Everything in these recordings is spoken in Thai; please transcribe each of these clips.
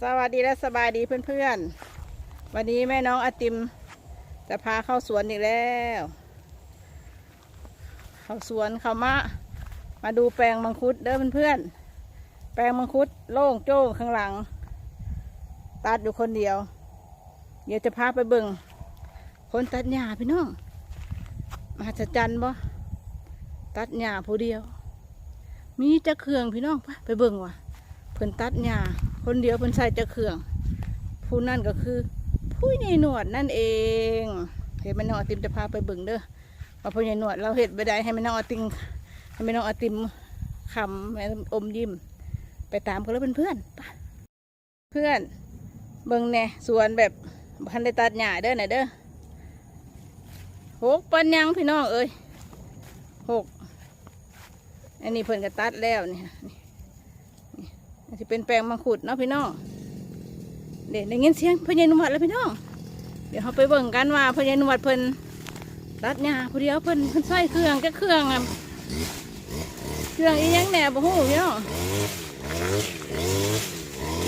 สวัสดีและสบายดีเพื่อนๆ วันนี้แม่น้องอติมจะพาเข้าสวนอีกแล้ว เข้าสวนเข้ามามาดูแปลงมังคุดเด้อเพื่อนๆ แปลงมังคุดโล่งโจ้งข้างหลัง ตัดอยู่คนเดียว เดี๋ยวจะพาไปเบิ่งคนตัดหญ้าพี่น้องมหัศจรรย์บ่ตัดหญ้าผู้เดียว มีจะเครื่องพี่น้องไปไปเบิ่งว่ะเพิ่นตัดหญ้า คนเดียวเพิ่นใส่จะเครื่อง ผู้นั่นก็คือ ผู้ใหญ่หนวดนั่นเอง เห็นแม่น้องอติมจะพาไปบิ่งเด้อว่าผู้ใหญ่หนวดเราเห็ดไปได้ให้แม่น้องอติมให้แม่น้องอติมคำแม่อมยิ้มไปตามกันแล้วเป็นเพื่อนเพื่อนเบิ่งแน่สวนแบบพันได้ตัดหญ้าเด้อไหนเด้อหกปันยังพี่น้องเอ้ยหกอันนี้เพิ่นก็ตัดแล้วนี่ นี่จะเป็นแปลงมังคุดเนาะพี่น้องเดี๋ยวได้ยินเสียงพญานุวัดแล้วพี่น้องเดี๋ยวเขาไปเบิ่งกันว่าพญานุวัดเพิ่นตัดหญ้าผู้เดียวเพิ่นเพิ่นใส่เครื่องก็เครื่องอะเครื่องอีหยังแหน่บ่ฮู้พี่น้อง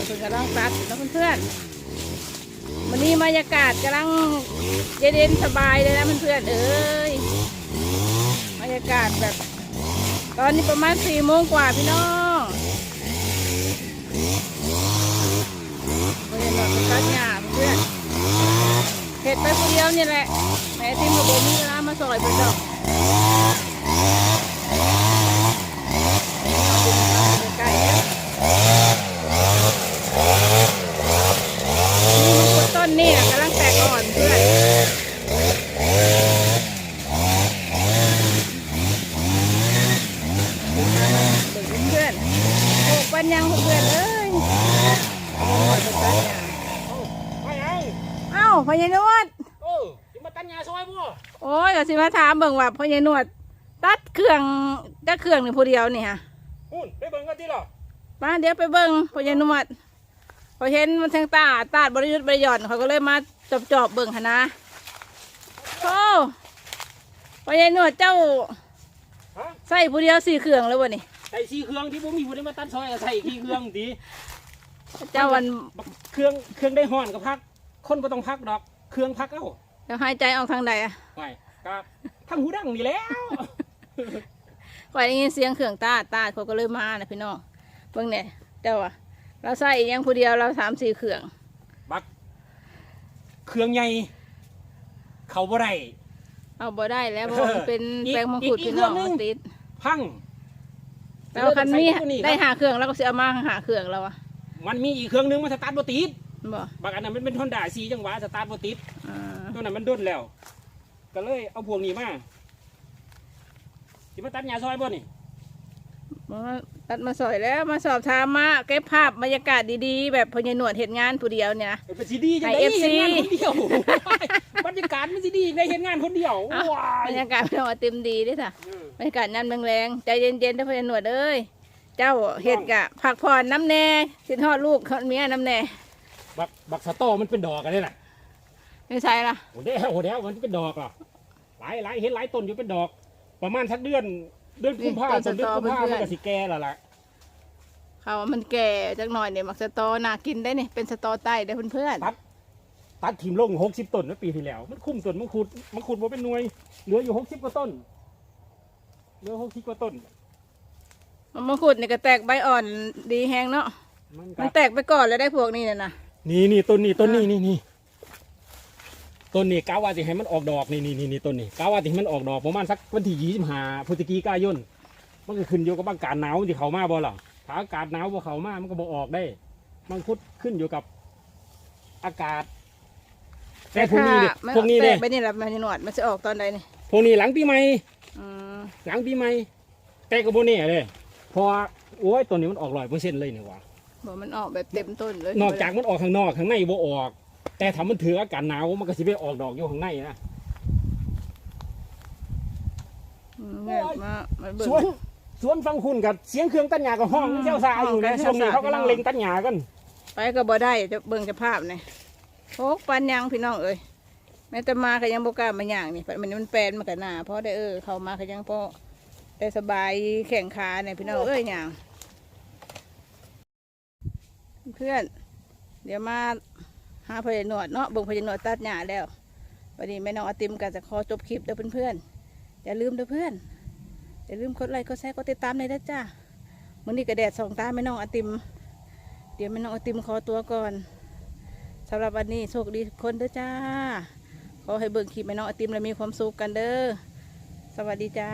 เพิ่นกำลังตัดนะเพื่อนๆวันนี้บรรยากาศกำลังเย็นๆสบายเลยนะเพื่อนๆเอ้ยบรรยากาศแบบ ตอนนี้ประมาณสี่โมงกว่าพี่น้อง เพื่อนหราไปตัดหญ้าเพื่อนเห็ดไปคนเดียวนี่แหละแม่ที่มาบ่มีเวลามาซอยเพิ่นดอกใกล้ๆแล้วนี่มันต้นนี่น่ะกำลังแตกอ่อนเพื่อนเด็กเพื่อนโอ้ปัญญังเพื่อนเอ้ยโอ้ยไปตัดหญ้า ไม่เอา เอ้าพญานวดโอ้ยมาตัญญาซอยบ่โอ้ยก็สิมาถามเบิ่งว่าพญานวด ตัดเครื่องตัดเครื่องนี่ผู้เดียวนี่ฮะหุ่นไปเบิ่งกันที่หรอมาเดี๋ยวไปเบิ่งพญานวดพอเห็นมันทางตาตาดบริยุทธ์บริยอนเขาก็เลยมาจอบจอบๆเบิ่งหนนะโอ้พญานวดเจ้าฮะใส่ผู้เดียวสี่เครื่องแล้ววะนี่ใส่สี่เครื่องที่ผมมีผู้ใดมาตัดซอยก็ใส่กี่เครื่องดีเจ้าวันบักเครื่องเครื่องได้ห่อนก็พัก คนก็ต้องพักดอก เครื่องพักเอ้าเจ้าหายใจออกทางใดอะไปก็ทั้งหูดังนี่แล้วข่อยได้ยินเสียงเครื่องตาดตาดเขาก็เลยมานะพี่น้องเบิ่งเนี่ยเจ้าอะเราใส่อีกอยังผู้เดียวเราสามสี่เครื่อง บักเครื่องใหญ่เขาบ่ได้เอาบ่ได้แล้วเพราะว่ามันเป็นอีกแปลงมังคุดอีกพี่น้องอีกเรื่องหนึ่งมันติดพังแต่ว่าคันมีใส่ตัวนี้ได้ครับหาเครื่องแล้วก็สิเอามาหาเครื่องแล้วอะมันมีอีกเครื่องนึงมันสตาร์ทบ่ติด บ่บักอันนั้นมันเป็นฮอนด้าสีจังหวะสตาร์ทบ่ติดอ่าตัวนั้นมันด้นแล้ว ก็เลยเอาพวงนี้มาสิมาตัดหญ้าซอยบ่นี่บ่ตัดมาสอยแล้วมาสอบถามมาเก็บภาพบรรยากาศดีๆ แบบพญานวดเหตุงานผู้เดียวเนี่ยนะ เป็นซีดีจังให้ได้ FC เห็นงานคนเดียวบรรยากาศมันซีดีได้เห็นงานคนเดียวเอ้าว้าบรยรยากาศพี่น้องว่าเต็มดีเด้อค่ะเออบรรยากาศน้ำแรงๆใจเย็นๆเด้อพญานวดเอ้ยเจ้าเห็ดกะพักผ่อนน้ำแน่สิทอดลูกเขาเมียน้ำแน่ บักบักสะโตอมันเป็นดอกกันนี่แหละไม่ใช่ล่ะโอ้เด้โอ้เด้มันเป็นดอกเหรอหลายหลายเห็นหลายต้นอยู่เป็นดอก ประมาณสักเดือนเดือนกุมภาพันธ์เดือนกุมภาพันธ์มันก็สิแก่แล้วล่ะเขาว่ามันแก่จักหน่อยเนี่ยมักสตอน่ากินได้นี่เป็นสตอไต้เด้อเพื่อนตัดตัดถิ่มลงหกสิบต้นเมื่อปีที่แล้ว มันคุ้มต้นมังคุดมังคุดบ่เป็นหน่วยเหลืออยู่หกสิบกว่าต้นเหลือหกสิบกว่าต้นๆมันมังคุดนี่ก็แตกใบอ่อนดีแฮงเนาะมันมัก็นแตกไปก่อนแล้วได้พวกนี้เนี่ยนะ นี่นี่ต้นนี้ต้นนี้นี่นี่ต้นนี้กาว่าสิให้มันออกดอกนี่นี่นี่นี่ต้นนี้กาว่าสิให้มันออกดอกประมาณสักวันที่ยี่สิบห้าพฤศจิกายนมันก็ขึ้นอยู่กับอากาศหนาวที่เขามาบ่ล่ะถ้าอากาศหนาวบ่เขามามันก็บ่ออกได้ มันคุดขึ้นอยู่กับอากาศ แต่พวกนี้เนี่ยไม่พวกนี้แตเนี่ยกไปนี่แหละมันจะหนวดมันจะออกตอนใดนี่พวกนี้หลังปีใหม่อืมหลังปีใหม่แต่ก็บ่แน่เลยเพราะว่าโอ้ยต้นนี้มันออกร้อยเปอร์เซ็นต์เลยนี่หว่า บอกมันออกแบบเต็มต้นเลยนอกจากมันออกข้างนอกข้างในบ่ออก แต่ถ้ามันถืออากาศหนาวมันก็สิไปออกดอกอยู่ข้างในนะอืมเนี่ยมามาเบิ่ง สวนสวนฟังคุณกับเสียงเครื่องตัดหญ้ากับห้องอืมเจ้าสาวอยู่ห้องกันะนช่วงนี้เจ้าสาว เขากำลังเล็งตัดหญ้ากันไปก็บ่ได้จะเบิ่งจะภาพนี่โคกปันยังพี่น้องเอ้ยแม้แต่มาก็ยังบ่กล้ามาย่างนี่มันมันแปลนมากันหน้าเพราะได้เออ เข้ามาก็ยังพอได้สบายแข่งขาเนี่ยพี่น้องเอ้ยย่าง เพื่อน เดี๋ยวมาหาพยาหนวดเนาะเบิ่งพยาหนวดตัดหญ้าแล้ววันนี้แม่น้องอติมก็จะขอจบคลิปเด้อเพื่อนๆอย่าลืมเด้อเพื่อนอย่าลืมกดไลค์กดแชร์กดติดตามเลยนะจ้ามื้อนี้ก็แดดสองตาแม่น้องอติม เดี๋ยวแม่น้องอติมขอตัวก่อนสำหรับวันนี้โชคดีทุกคนเด้อจ้า ขอให้เบิ่งคลิปแม่น้องอติมแล้วมีความสุขกันเด้อสวัสดีจ้า